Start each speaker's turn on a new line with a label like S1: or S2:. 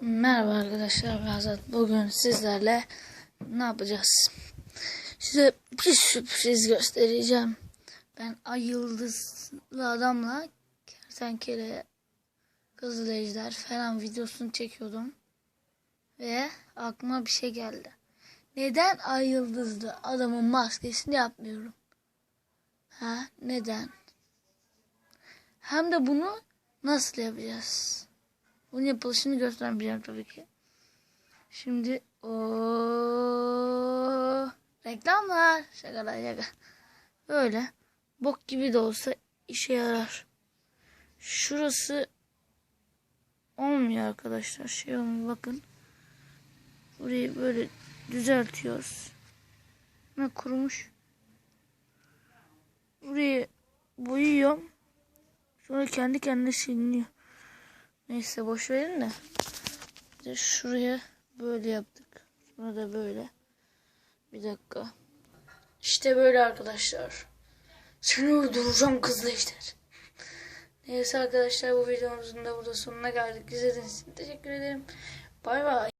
S1: Merhaba arkadaşlar ben Azat. Bugün sizlerle ne yapacağız? Size bir sürpriz göstereceğim. Ben ay yıldızlı adamla kertenkele kızıl ejder falan videosunu çekiyordum. Ve aklıma bir şey geldi. Neden ay yıldızlı adamın maskesini yapmıyorum? Ha neden? Hem de bunu nasıl yapacağız? Bunun yapılışını göstermeyeceğim tabii ki. Şimdi o reklamlar şakalar şaka. Böyle bok gibi de olsa işe yarar. Şurası olmuyor arkadaşlar. Şey olmuyor bakın. Burayı böyle düzeltiyoruz. Ne kurumuş. Burayı boyuyorum. Sonra kendi kendine siliniyor. Neyse boş verin de. De şuraya böyle yaptık. Sonra da böyle. Bir dakika. İşte böyle arkadaşlar. Seni öldüreceğim kızla işte. Neyse arkadaşlar bu videomuzun da burada sonuna geldik. İzlediğiniz için teşekkür ederim. Bay bay.